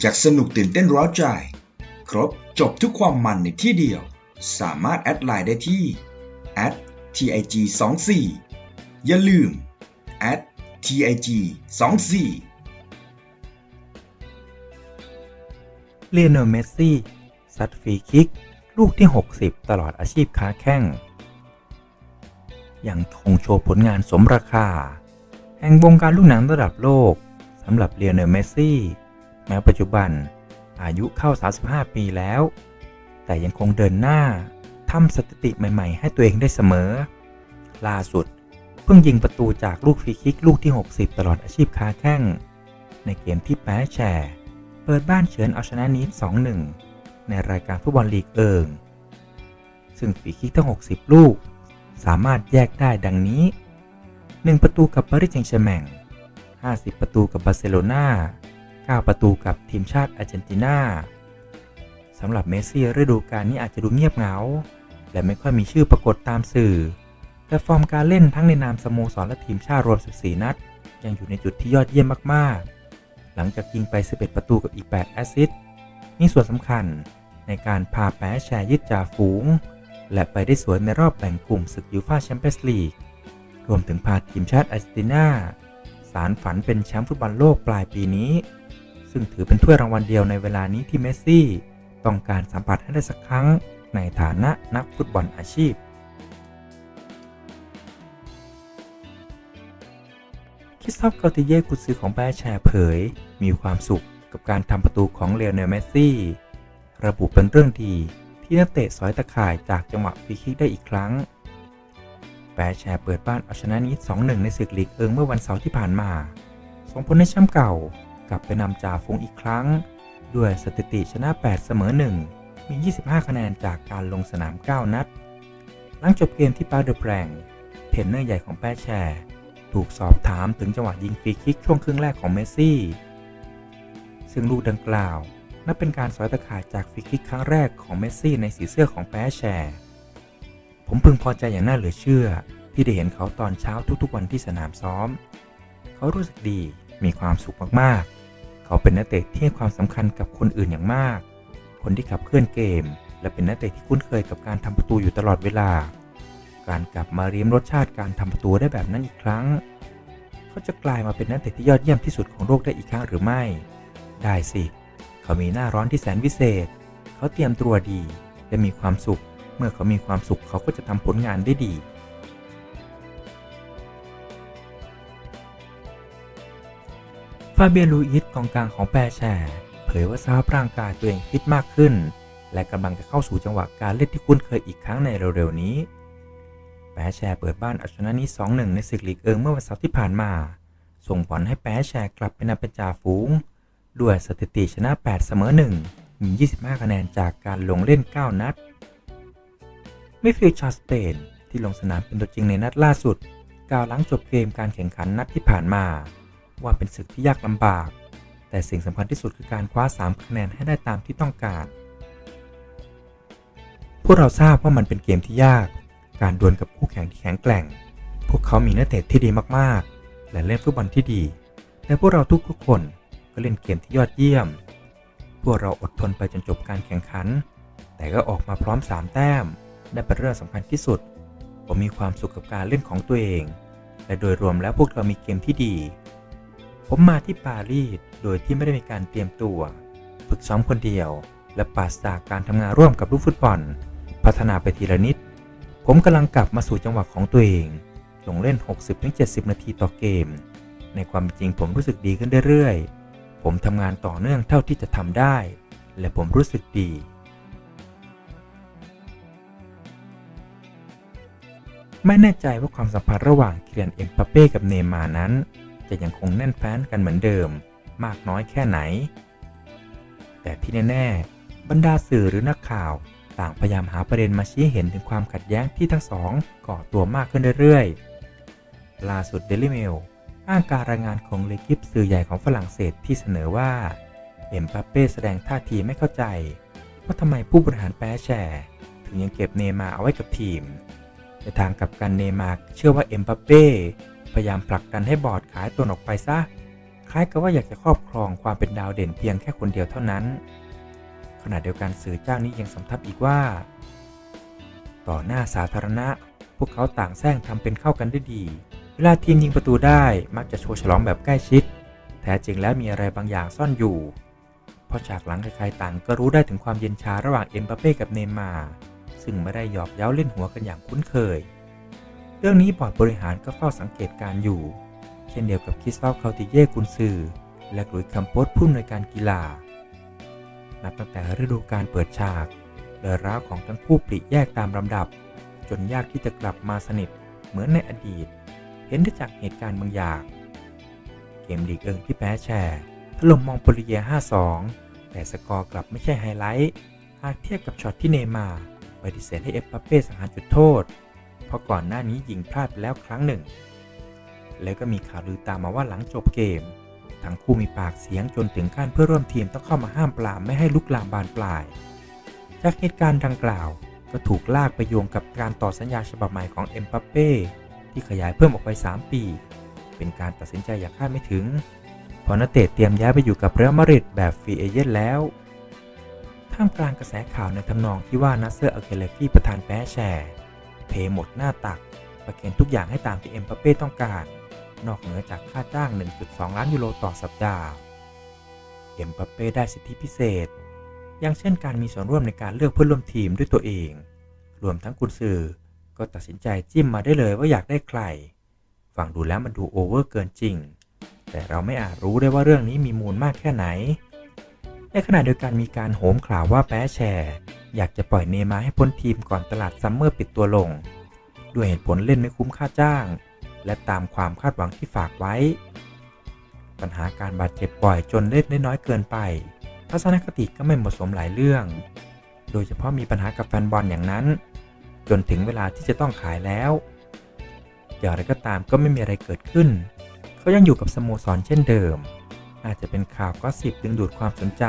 อยากสนุกตื่นเต้นร้าวใจ ครบจบทุกความมันในที่เดียว สามารถแอดไลน์ได้ที่ @tig 2 4 อย่าลืม @tig 2 4 เลียโนเมสซี่ซัดฟรีคิก ลูกที่ 60 ตลอดอาชีพค้าแข้งอย่างคงโชว์ผลงานสมราคา แห่งวงการลูกหนังระดับโลกสำหรับเลียโนเมสซี่ แม้ปัจจุบันอายุเข้า 35 ปีแล้ว แต่ยังคงเดินหน้าทำสถิติใหม่ๆ ให้ตัวเองได้เสมอ ล่าสุดเพิ่งยิงประตูจากลูกฟรีคิกลูกที่ 60 ตลอดอาชีพค้าแข้ง ในเกมที่แพ้แชร์ เปิดบ้านเฉือนเอาชนะนีส2-1 ในรายการฟุตบอลลีกเอิง ซึ่งฟรีคิกทั้ง 60 ลูก สามารถแยกได้ดังนี้ 1 ประตูกับปารีสแซงต์แชร์แมง50 ประตูกับบาร์เซโลนา 9 ประตูกับทีมชาติอาร์เจนตินาสำหรับเมสซี่ฤดูกาลนี้อาจจะดูเงียบเหงา และไม่ค่อยมีชื่อปรากฏตามสื่อ แต่ฟอร์มการเล่นทั้งในนามสโมสรและทีมชาติรวม 14 นัด ยังอยู่ในจุดที่ยอดเยี่ยมมากๆ หลังจากยิงไป 11 ประตูกับอีก 8 แอสซิสต์มีส่วนสำคัญในการพาแพ้แชร์ยึดจ่าฝูง และไปได้สวยในรอบแบ่งกลุ่มศึกยูฟ่าแชมเปี้ยนส์ลีก รวมถึงพาทีมชาติอาร์เจนตินาสารฝันเป็นแชมป์ฟุตบอลโลกปลายปีนี้ ซึ่งถือเป็นถ้วยรางวัลเดียวในเวลานี้ที่เมสซี่ ต้องการสัมผัสให้ได้สักครั้งในฐานะนักฟุตบอลอาชีพ คิสตอฟเกาติเย่กุซือของแบร์แชร์เผย มีความสุขกับการทำประตูของเลโอเนลเมสซี่ ระบุเป็นเรื่องดีที่นักเตะสอยตะข่ายจากจังหวะฟรีคิกได้อีกครั้งแบร์แชร์เปิดบ้านเอาชนะนิด2-1 ในศึกลีกเอิงเมื่อวันเสาร์ที่ผ่านมา ส่งผลให้แชมป์เก่า กลับไปนำจ่าฝูงอีกครั้ง ด้วยสถิติชนะ 8 เสมอ 1 มี 25 คะแนนจากการลงสนาม 9 นัด หลังจบเกมที่ปาร์เดอแปรงเทรนเนอร์ใหญ่ของแปรแชร์ถูกสอบถามถึงจังหวะยิงฟรีคิกช่วงครึ่งแรกของเมสซี่ ซึ่งลูกดังกล่าว นับเป็นการสอยตะข่ายจากฟรีคิกครั้งแรกของเมสซี่ในสีเสื้อของแปรแชร์ ผมพึงพอใจอย่างน่าเหลือเชื่อ ที่ได้เห็นเขาตอนเช้าทุกๆวันที่สนามซ้อม เขารู้สึกดีมีความสุขมากๆ เขาเป็นนักเตะที่ให้ความสำคัญกับคนอื่นอย่างมาก คนที่ขับเคลื่อนเกม และเป็นนักเตะที่คุ้นเคยกับการทำประตูอยู่ตลอดเวลา การกลับมาเรียมรสชาติการทำประตูได้แบบนั้นอีกครั้ง เขาจะกลายมาเป็นนักเตะที่ยอดเยี่ยมที่สุดของโลกได้อีกครั้งหรือไม่ ได้สิ เขามีหน้าร้อนที่แสนวิเศษ เขาเตรียมตัวดีและมีความสุข เมื่อเขามีความสุขเขาก็จะทำผลงานได้ดี ฟาเบียนลูอิสกองกลางของแปรแชร์เผยว่าสภาพร่างกายตัวเองฟิตมากขึ้น และกำลังจะเข้าสู่จังหวะการเล่นที่คุ้นเคยอีกครั้งในเร็วๆนี้ แปรแชร์เปิดบ้านเอาชนะนี้ 2-1 ในศึกลีกเอิงเมื่อวันเสาร์ที่ผ่านมา ส่งผลให้แปรแชร์กลับเป็นนเป็นจ่าฝูง ด้วยสถิติชนะ 8 เสมอ 1 มี 25 คะแนนจากการลงเล่น 9 นัดมิฟิลชาสเปนที่ลงสนามเป็นตัวจริงในนัดล่าสุดกล่าวหลังจบเกมการแข่งขันนัดที่ผ่านมา ว่าเป็นศึกที่ยากลำบาก แต่สิ่งสำคัญที่สุดคือการคว้า 3 คะแนนให้ได้ตามที่ต้องการ พวกเราทราบว่ามันเป็นเกมที่ยาก การดวลกับคู่แข่งที่แข็งแกร่ง พวกเขามีนักเตะที่ดีมากๆ และเล่นฟุตบอลที่ดี แต่พวกเราทุกๆคนก็เล่นเกมที่ยอดเยี่ยม พวกเราอดทนไปจนจบการแข่งขัน แต่ก็ออกมาพร้อม 3 แต้ม ได้เป็นเรื่องสำคัญที่สุด ผมมีความสุขกับการเล่นของตัวเอง และโดยรวมแล้วพวกเรามีเกมที่ดี ผมมาที่ปารีสโดยที่ไม่ได้มีการเตรียมตัว ฝึกซ้อมคนเดียว และปราศจากการทำงานร่วมกับลูกฟุตบอล พัฒนาไปทีละนิด ผมกำลังกลับมาสู่จังหวะของตัวเองลงเล่น 60-70 นาทีต่อเกม ในความจริงผมรู้สึกดีขึ้นเรื่อยๆ ผมทำงานต่อเนื่องเท่าที่จะทำได้ และผมรู้สึกดีไม่แน่ใจว่าความสัมพันธ์ระหว่างเคียนเอ็มปาเป้กับเนมานั้น จะยังคงแน่นแฟ้นกันเหมือนเดิมมากน้อยแค่ไหน แต่ที่แน่ๆบรรดาสื่อหรือนักข่าวต่างพยายามหาประเด็นมาชี้เห็นถึงความขัดแย้งที่ทั้งสองก่อตัวมากขึ้นเรื่อยๆ ล่าสุดเดลิเมลอ้างการรายงานของเลกิปสื่อใหญ่ของฝรั่งเศสที่เสนอว่า เอ็มปาเป้แสดงท่าทีไม่เข้าใจ ว่าทำไมผู้บริหารแปรแชร์ ถึงยังเก็บเนมาร์เอาไว้กับทีม ในทางกลับกันเนมาร์เชื่อว่าเอ็มปาเป้ พยายามผลักดันให้บอร์ดขายตัวออกไปซะ คล้ายกับว่าอยากจะครอบครองความเป็นดาวเด่นเพียงแค่คนเดียวเท่านั้น ขณะเดียวกันสื่อเจ้านี้ยังสำทับอีกว่า ต่อหน้าสาธารณะ พวกเขาต่างแซงทำเป็นเข้ากันได้ดี เวลาทีมยิงประตูได้มักจะโชว์ฉลองแบบใกล้ชิด แท้จริงแล้วมีอะไรบางอย่างซ่อนอยู่เพราะฉากหลังใครๆต่างก็รู้ได้ถึงความเย็นชาระหว่างเอ็มบัปเป้กับเนมาร์ซึ่งไม่ได้หยอกเย้าเล่นหัวกันอย่างคุ้นเคย เรื่องนี้บอร์ดบริหารก็เฝ้าสังเกตการอยู่ เช่นเดียวกับคริสตอฟคาติเย่กุนซือ และกลุยคัมโพสผู้อำนวยการกีฬา นับตั้งแต่ฤดูกาลเปิดฉากเรือร้าวของทั้งคู่ปลีกแยกตามลำดับ จนยากที่จะกลับมาสนิทเหมือนในอดีต เห็นได้จากเหตุการณ์บางอย่างเกมลีกเอิงที่แพ้แชร์ถล่มมองโปลิเย 5-2 แต่สกอร์กลับไม่ใช่ไฮไลท์ หากเทียบกับช็อตที่เนย์มาปฏิเสธให้เอฟปาเป้สังหารจุดโทษ เพราะก่อนหน้านี้ยิงพลาดไปแล้วครั้งหนึ่ง แล้วก็มีข่าวลือตามมาว่าหลังจบเกม ทั้งคู่มีปากเสียงจนถึงขั้นเพื่อร่วมทีมต้องเข้ามาห้ามปรามไม่ให้ลุกลามบานปลาย จากเหตุการณ์ดังกล่าวก็ถูกลากไปโยงกับการต่อสัญญาฉบับใหม่ของเอ็มปัปเป้ที่ขยายเพิ่มออกไป 3 ปี เป็นการตัดสินใจอย่างคาดไม่ถึงพอนักเตะเตรียมย้ายไปอยู่กับเรอัลมาดริดแบบฟรีเอเจนต์แล้วท่ามกลางกระแสข่าวในทำนองที่ว่านัสเซอร์อัลเคเลฟีประธานแป้แชร์ เพหมดหน้าตัก ประเคนทุกอย่างให้ตามที่เอ็มปัปเป้ต้องการ นอกเหนือจากค่าจ้าง 1.2 ล้านยูโรต่อสัปดาห์ เอ็มปัปเป้ได้สิทธิพิเศษ อย่างเช่นการมีส่วนร่วมในการเลือกเพื่อนร่วมทีมด้วยตัวเอง รวมทั้งกุนซือก็ตัดสินใจจิ้มมาได้เลยว่าอยากได้ใคร ฟังดูแล้วมันดูโอเวอร์เกินจริง แต่เราไม่อาจรู้ได้ว่าเรื่องนี้มีมูลมากแค่ไหน ในขณะเดียวกันมีการโหมข่าวว่าแป๊แชร์ อยากจะปล่อยเนยมาให้พ้นทีมก่อนตลาดซัมเมอร์ปิดตัวลง ด้วยเหตุผลเล่นไม่คุ้มค่าจ้าง และตามความคาดหวังที่ฝากไว้ ปัญหาการบาดเจ็บบ่อยจนเล่นได้น้อยเกินไป ทัศนคติก็ไม่เหมาะสมหลายเรื่อง โดยเฉพาะมีปัญหากับแฟนบอลอย่างนั้น จนถึงเวลาที่จะต้องขายแล้ว อย่างไรก็ตามก็ไม่มีอะไรเกิดขึ้น เขายังอยู่กับสโมสรเช่นเดิม อาจจะเป็นข่าวก็สิบดึงดูดความสนใจ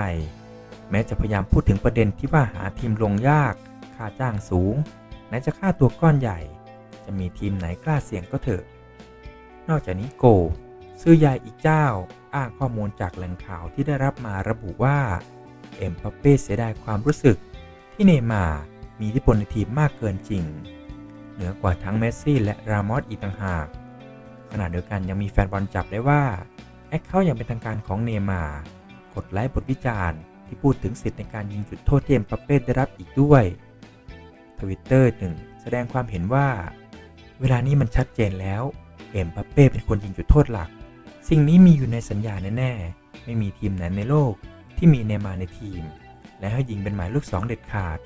แม้จะพยายามพูดถึงประเด็นที่ว่าหาทีมลงยาก ค่าจ้างสูง ไหนจะค่าตัวก้อนใหญ่ จะมีทีมไหนกล้าเสี่ยงก็เถอะ นอกจากนี้โก ซื้อยายอีกเจ้า อ้างข้อมูลจากแหล่งข่าวที่ได้รับมาระบุว่า เอ็มปัปเป้เสียดายความรู้สึก ที่เนย์มามีอิทธิพลในทีมมากเกินจริง เหนือกว่าทั้งเมสซี่และรามอสอีกต่างหาก ขณะเดียวกันยังมีแฟนบอลจับได้ว่าแอคเคาท์อย่างเป็นทางการของเนย์มา กดไลค์บทวิจารณ์ ที่พูดถึงสิทธิ์ในการยิงจุดโทษที่เอ็มปัปเป้ได้รับอีกด้วยทวิตเตอร์หนึ่งแสดงความเห็นว่า เวลานี้มันชัดเจนแล้ว เอ็มปัปเป้เป็นคนยิงจุดโทษหลัก สิ่งนี้มีอยู่ในสัญญาแน่ๆ ไม่มีทีมไหนในโลกที่มีเนมาร์ในทีม และให้ยิงเป็นหมายลูกสองเด็ดขาด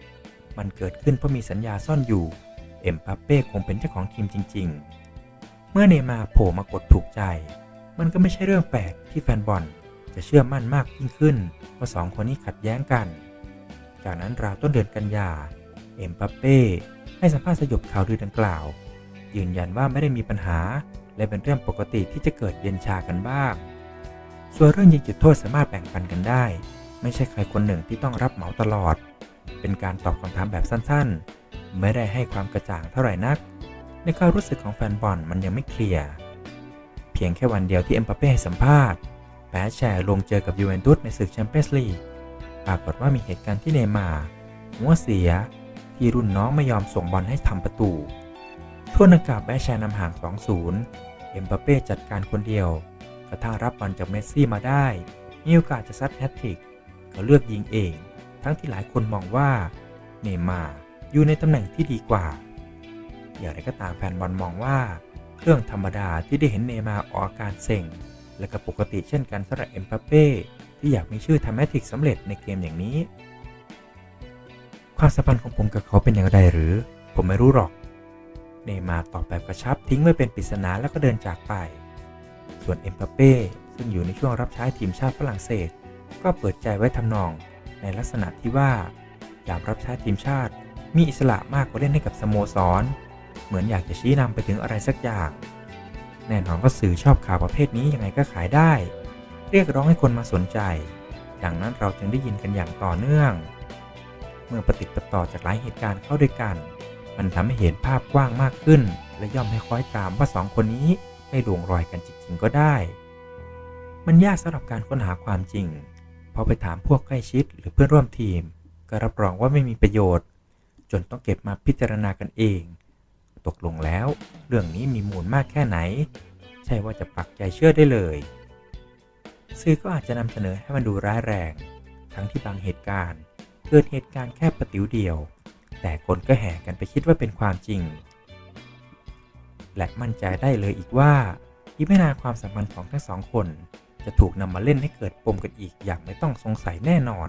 มันเกิดขึ้นเพราะมีสัญญาซ่อนอยู่ เอ็มปัปเป้คงเป็นเจ้าของทีมจริง ๆ เมื่อเนมาร์โผล่มากดถูกใจ มันก็ไม่ใช่เรื่องแปลกที่แฟนบอล จะเชื่อมั่นมากยิ่งขึ้นว่าสองคนนี้ขัดแย้งกัน จากนั้นราวต้นเดือนกันยา เอ็มปัปเป้ให้สัมภาษณ์สยบข่าวลือดังกล่าว ยืนยันว่าไม่ได้มีปัญหา และเป็นเรื่องปกติที่จะเกิดเย็นชากันบ้าง ส่วนเรื่องยิงจุดโทษสามารถแบ่งปันกันได้ ไม่ใช่ใครคนหนึ่งที่ต้องรับเหมาตลอด เป็นการตอบคำถามแบบสั้นๆ ไม่ได้ให้ความกระจ่างเท่าไหร่นัก ในความรู้สึกของแฟนบอลมันยังไม่เคลียร์ เพียงแค่วันเดียวที่เอ็มบัปเป้ให้สัมภาษณ์ แปแชร์ลงเจอกับยูเวนตุสในศึกแชมเปี้ยนส์ลีก ปรากฏว่ามีเหตุการณ์ที่เนมาหัวเสีย ที่รุ่นน้องไม่ยอมส่งบอลให้ทำประตูช่วงนักกาแบแชร์นำห่าง 2-0 เอ็มบัปเป้จัดการคนเดียว กระทั่งรับบอลจากเมสซี่มาได้ มีโอกาสจะซัดแฮตทริกเขาเลือกยิงเอง ทั้งที่หลายคนมองว่าเนมาอยู่ในตำแหน่งที่ดีกว่า อย่างไรก็ตามแฟนบอลมองว่าเรื่องธรรมดาที่ได้เห็นเนมาออกอาการเซ็ง และก็ปกติเช่นกันสำหรับเอ็มบัปเป้ที่อยากมีชื่อทำแมทริกสำเร็จในเกมอย่างนี้ ความสัมพันธ์ของผมกับเขาเป็นอย่างไรหรือ ผมไม่รู้หรอก เนมารตอบแบบกระชับทิ้งไว้เป็นปริศนาแล้วก็เดินจากไป ส่วนเอ็มบัปเป้ซึ่งอยู่ในช่วงรับใช้ทีมชาติฝรั่งเศส ก็เปิดใจไว้ทำนอง ในลักษณะที่ว่าอยากรับใช้ทีมชาติ มีอิสระมากกว่าเล่นให้กับสโมสร เหมือนอยากจะชี้นำไปถึงอะไรสักอย่าง แน่นอนว่าสื่อชอบข่าวประเภทนี้ยังไงก็ขายได้ เรียกร้องให้คนมาสนใจ ดังนั้นเราจึงได้ยินกันอย่างต่อเนื่อง เมื่อประติดประต่อจากหลายเหตุการณ์เข้าด้วยกัน มันทำให้เห็นภาพกว้างมากขึ้น และย่อมให้คล้อยตามว่าสองคนนี้ไม่ลวงรอยกันจริงๆก็ได้ มันยากสำหรับการค้นหาความจริงพอไปถามพวกใกล้ชิดหรือเพื่อนร่วมทีม ก็รับรองว่าไม่มีประโยชน์ จนต้องเก็บมาพิจารณากันเอง ตกลงแล้ว เรื่องนี้มีมูลมากแค่ไหน ใช่ว่าจะปักใจเชื่อได้เลย สื่อก็อาจจะนำเสนอให้มันดูร้ายแรง ทั้งที่บางเหตุการณ์ เกิดเหตุการณ์แค่ประติ๋วเดียว แต่คนก็แห่กันไปคิดว่าเป็นความจริง และมั่นใจได้เลยอีกว่าอีกไม่นานความสัมพันธ์ของทั้งสองคน จะถูกนำมาเล่นให้เกิดปมกันอีกอย่างไม่ต้องสงสัยแน่นอน